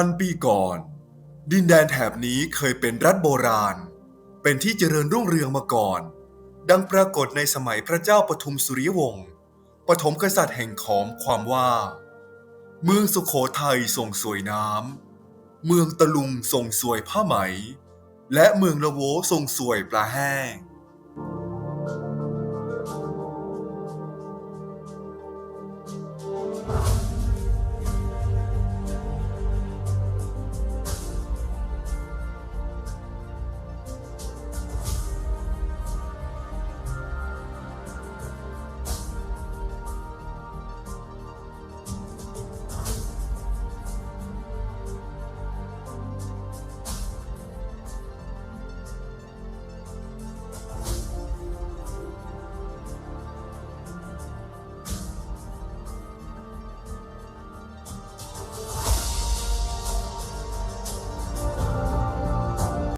พันปีก่อน ดินแดนแถบนี้เคยเป็นรัฐโบราณ เป็นที่เจริญรุ่งเรืองมาก่อน ดังปรากฏในสมัยพระเจ้าปทุมสุริยวงศ์ปฐมกษัตริย์แห่งขอมความว่า เมืองสุโขทัยส่งสวยน้ำ เมืองตะลุงส่งสวยผ้าไหม และเมืองละโวส่งสวยปลาแห้ง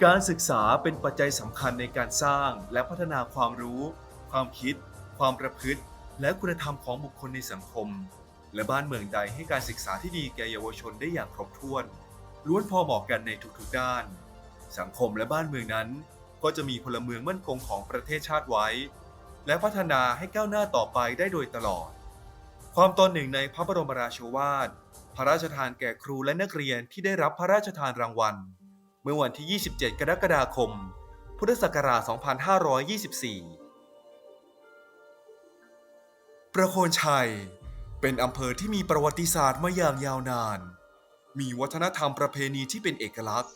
การศึกษาเป็นปัจจัยสำคัญในการสร้างและพัฒนาความรู้ ความคิด ความประพฤติ และคุณธรรมของบุคคลในสังคม และบ้านเมืองใดให้การศึกษาที่ดีแก่เยาวชนได้อย่างครบถ้วนล้วนพอเหมาะกันในทุกๆด้าน สังคมและบ้านเมืองนั้น ก็จะมีพลเมืองมั่นคงของประเทศชาติไว้ และพัฒนาให้ก้าวหน้าต่อไปได้โดยตลอด ความตอนหนึ่งในพระบรมราโชวาท พระราชทานแก่ครูและนักเรียนที่ได้รับพระราชทานรางวัล เมื่อวันที่ 27 กรกฎาคม พุทธศักราช 2524 ประโคนชัย เป็นอำเภอที่มีประวัติศาสตร์มาอย่างยาวนาน มีวัฒนธรรมประเพณีที่เป็นเอกลักษณ์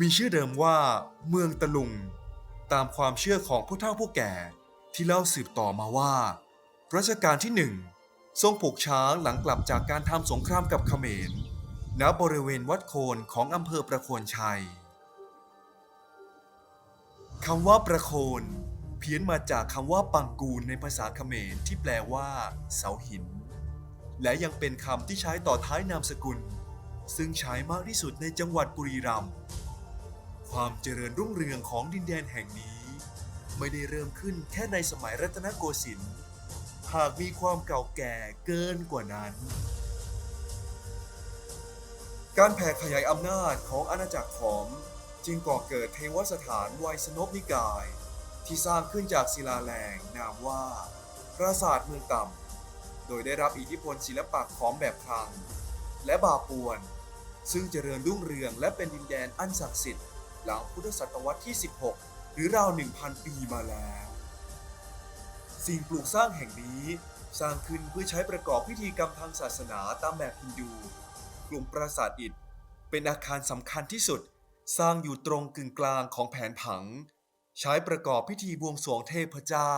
มีชื่อเดิมว่า เมืองตะลุง ตามความเชื่อของผู้เฒ่าผู้แก่ที่เล่าสืบต่อมาว่ารัชกาลที่หนึ่งทรงผูกช้างหลังกลับจากการทำสงครามกับเขมร ณ บริเวณวัดโคนของอำเภอประโคนชัย คำว่าประโคน เพี้ยนมาจากคำว่าปังกูลในภาษาเขมรที่แปลว่า เสาหิน และยังเป็นคำที่ใช้ต่อท้ายนามสกุล ซึ่งใช้มากที่สุดในจังหวัดบุรีรัมย์ความเจริญรุ่งเรืองของดินแดนแห่งนี้ ไม่ได้เริ่มขึ้นแค่ในสมัยรัตนโกสินทร์หากมีความเก่าแก่เกินกว่านั้น การแผ่ขยายอำนาจของอาณาจักรขอม จึงก่อเกิดเทวสถานไวยสนพนิกาย ที่สร้างขึ้นจากศิลาแรงนามว่าปราสาทเมืองต่ำ โดยได้รับอิทธิพลศิลปะขอมแบบคลัง และบาปวน ซึ่งเจริญรุ่งเรืองและเป็นดินแดนอันศักดิ์สิทธิ์หลังพุทธศตวรรษที่ 16 หรือราว 1,000 ปีมาแล้ว สิ่งปลูกสร้างแห่งนี้สร้างขึ้นเพื่อใช้ประกอบพิธีกรรมทางศาสนาตามแบบฮินดู กลุ่มปราสาทอิฐเป็นอาคารสำคัญที่สุด สร้างอยู่ตรงกึ่งกลางของแผนผัง ใช้ประกอบพิธีบวงสรวงเทพเจ้า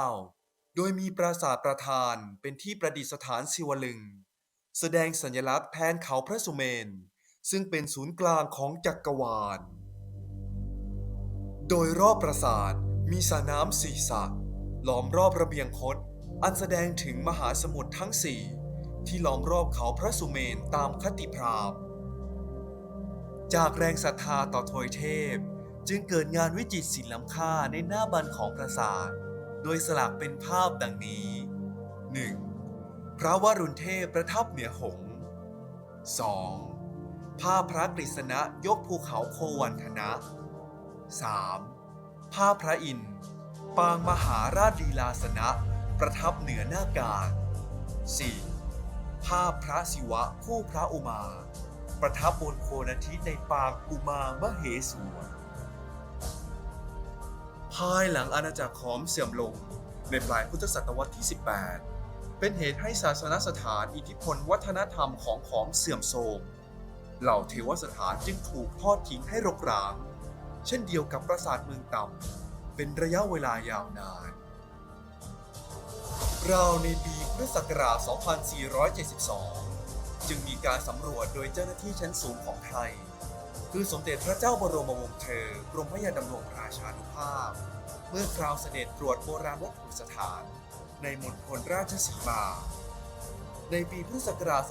โดยมีปราสาทประธานเป็นที่ประดิษฐานศิวลึง แสดงสัญลักษณ์แทนเขาพระสุเมน ซึ่งเป็นศูนย์กลางของจักรวาล โดยรอบปราสาทมีสระน้ำสี่สระล้อมรอบระเบียงคดอันแสดงถึงมหาสมุทรทั้งสี่ที่ล้อมรอบเขาพระสุเมนตามคติพราหมณ์ จากแรงศรัทธาต่อทวยเทพ จึงเกิดงานวิจิตรศิลป์ล้ำค่าในหน้าบันของปราสาท โดยสลักเป็นภาพดังนี้ 1. พระวรุณเทพประทับเหนือหงส์ 2. ภาพพระกฤษณะยกภูเขาโควันธนะ 3. ภาพพระอินทร์ปางมหาราชลีลาสนะ ประทับเหนือหน้ากา 4. ภาพพระศิวะคู่พระอุมา ประทับบนโคนทิในปางกุมารมเหสวนภายหลังอาณาจักรขอมเสื่อมลงในปลายพุทธศตวรรษที่ 18 เป็นเหตุให้ศาสนสถานอิทธิพลวัฒนธรรมของขอมเสื่อมโทรมเหล่าเทวสถานจึงถูกทอดทิ้งให้รกร้าง เช่นเดียวกับปราสาทเมืองต่ำเป็นระยะเวลายาวนาน ราวในปีพุทธศักราช 2472 จึงมีการสำรวจโดยเจ้าหน้าที่ชั้นสูงของไทย คือสมเด็จพระเจ้าบรมวงศ์เธอกรมพระยาดำรงราชานุภาพ เมื่อคราวเสด็จตรวจโบราณวัตถุสถาน ในมณฑลราชสีมา ในปีพุทธศักราช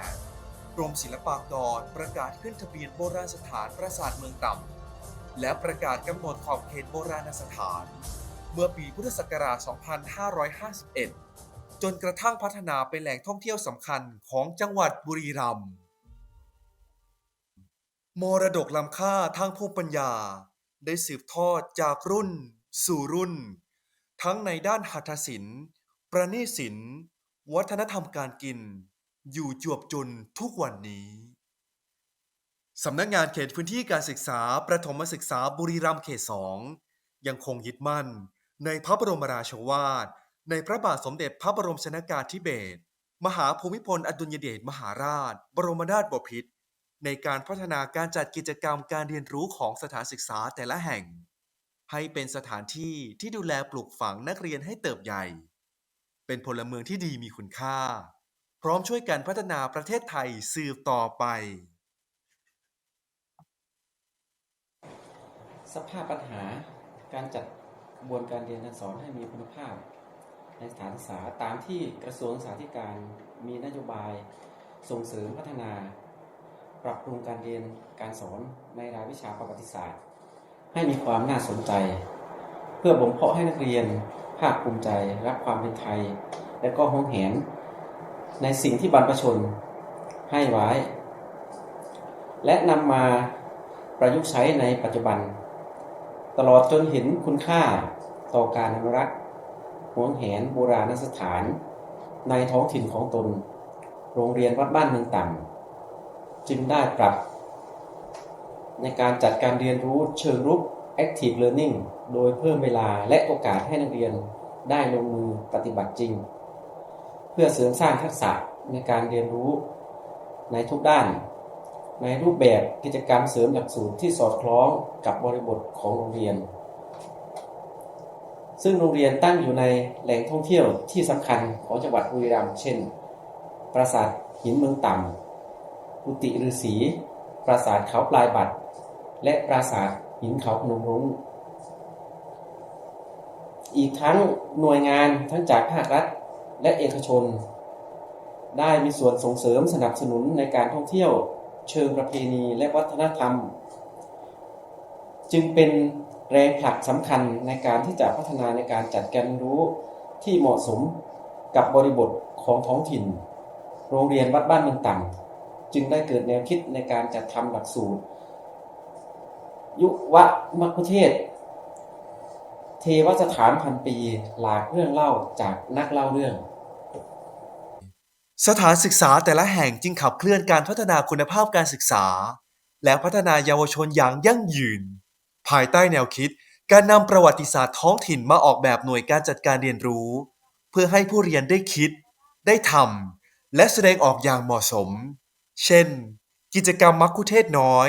2478 กรมศิลปากรประกาศขึ้นทะเบียนโบราณสถานปราสาทเมืองต่ำและประกาศกำหนดขอบเขตโบราณสถาน เมื่อปีพุทธศักราช 2551 จนกระทั่งพัฒนาเป็นแหล่งท่องเที่ยวสำคัญของจังหวัดบุรีรัมย์มรดกล้ำค่าทางภูมิปัญญา ได้สืบทอดจากรุ่น สู่รุ่น ทั้งในด้านหัตถศิลป์ ประณีตศิลป์ วัฒนธรรมการกิน อยู่จวบจนทุกวันนี้สำนักงานเขตพื้นที่การศึกษาประถมศึกษาบุรีรัมย์เขตสองยังคงยึดมั่นในพระบรมราโชวาท ในพระบาทสมเด็จพระบรมชนากาธิเบศรมหาภูมิพลอดุลยเดชมหาราช บรมนาถบพิตรในการพัฒนาการจัดกิจกรรมการเรียนรู้ของสถานศึกษาแต่ละแห่ง ให้เป็นสถานที่ที่ดูแลปลูกฝังนักเรียนให้เติบใหญ่ เป็นพลเมืองที่ดีมีคุณค่า พร้อมช่วยกันพัฒนาประเทศไทยสืบต่อไป สภาพปัญหาการจัดกระบวนการเรียนการสอนให้มีคุณภาพ ในสถานศึกษาตามที่กระทรวงศึกษาธิการมีนโยบายส่งเสริมพัฒนา ปรับปรุงการเรียนการสอนในรายวิชาประวัติศาสตร์ ให้มีความน่าสนใจ เพื่อบ่มเพาะให้นักเรียนภาคภูมิใจรักความเป็นไทย และก็หวงแหนในสิ่งที่บรรพชนให้ไว้ และนำมาประยุกต์ใช้ในปัจจุบัน ตลอดจนเห็นคุณค่าต่อการอนุรักษ์ หวงแหนโบราณสถาน ในท้องถิ่นของตน โรงเรียนวัดบ้านเมืองต่ำจึงได้ปรับ ในการจัดการเรียนรู้เชิงรุก active learning โดยเพิ่มเวลาและโอกาสให้นักเรียนได้ลงมือปฏิบัติจริง เพื่อเสริมสร้างทักษะในการเรียนรู้ในทุกด้าน ในรูปแบบกิจกรรมเสริมหลักสูตรที่สอดคล้องกับบริบทของโรงเรียน ซึ่งโรงเรียนตั้งอยู่ในแหล่งท่องเที่ยวที่สำคัญของจังหวัดบุรีรัมย์เช่น ปราสาทหินเมืองต่ำกุฏิฤาษีปราสาทเขาปลายบัตร และปราสาทหินเขาพนมรุ้งอีกทั้งหน่วยงานทั้งจากภาครัฐและเอกชน ได้มีส่วนส่งเสริมสนับสนุนในการท่องเที่ยวเชิงประเพณีและวัฒนธรรม จึงเป็น แรงผลักสำคัญในการที่จะพัฒนาในการจัดการรู้ที่เหมาะสมกับบริบทของท้องถิ่น โรงเรียนวัดบ้านเมืองต่ำจึงได้เกิดแนวคิดในการจัดทำหลักสูตร ยุวมัคคุเทศ เทวสถานพันปีหลากเรื่องเล่าจากนักเล่าเรื่อง สถานศึกษาแต่ละแห่งจึงขับเคลื่อนการพัฒนาคุณภาพการศึกษา และพัฒนายาวชนอย่างยั่งยืน ภายใต้แนวคิด การนำประวัติศาสตร์ท้องถิ่นมาออกแบบหน่วยการจัดการเรียนรู้ เพื่อให้ผู้เรียนได้คิด ได้ทำและแสดงออกอย่างเหมาะสม เช่น กิจกรรมมัคคุเทศน้อย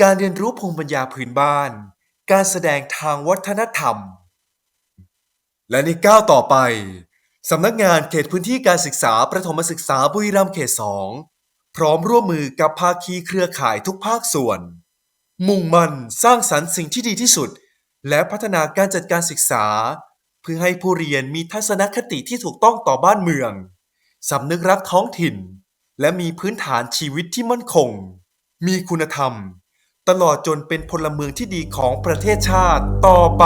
การเรียนรู้ภูมิปัญญาพื้นบ้าน การแสดงทางวัฒนธรรม และในก้าวต่อไปสำนักงานเขตพื้นที่การศึกษาประถมศึกษาบุรีรัมย์เขต 2 พร้อมร่วมมือกับภาคีเครือข่ายทุกภาคส่วน มุ่งมั่นสร้างสรรค์สิ่งที่ดีที่สุด และพัฒนาการจัดการศึกษา เพื่อให้ผู้เรียนมีทัศนคติที่ถูกต้องต่อบ้านเมือง สำนึกรักท้องถิ่น และมีพื้นฐานชีวิตที่มั่นคง มีคุณธรรม ตลอดจนเป็นพลเมืองที่ดีของประเทศชาติต่อไป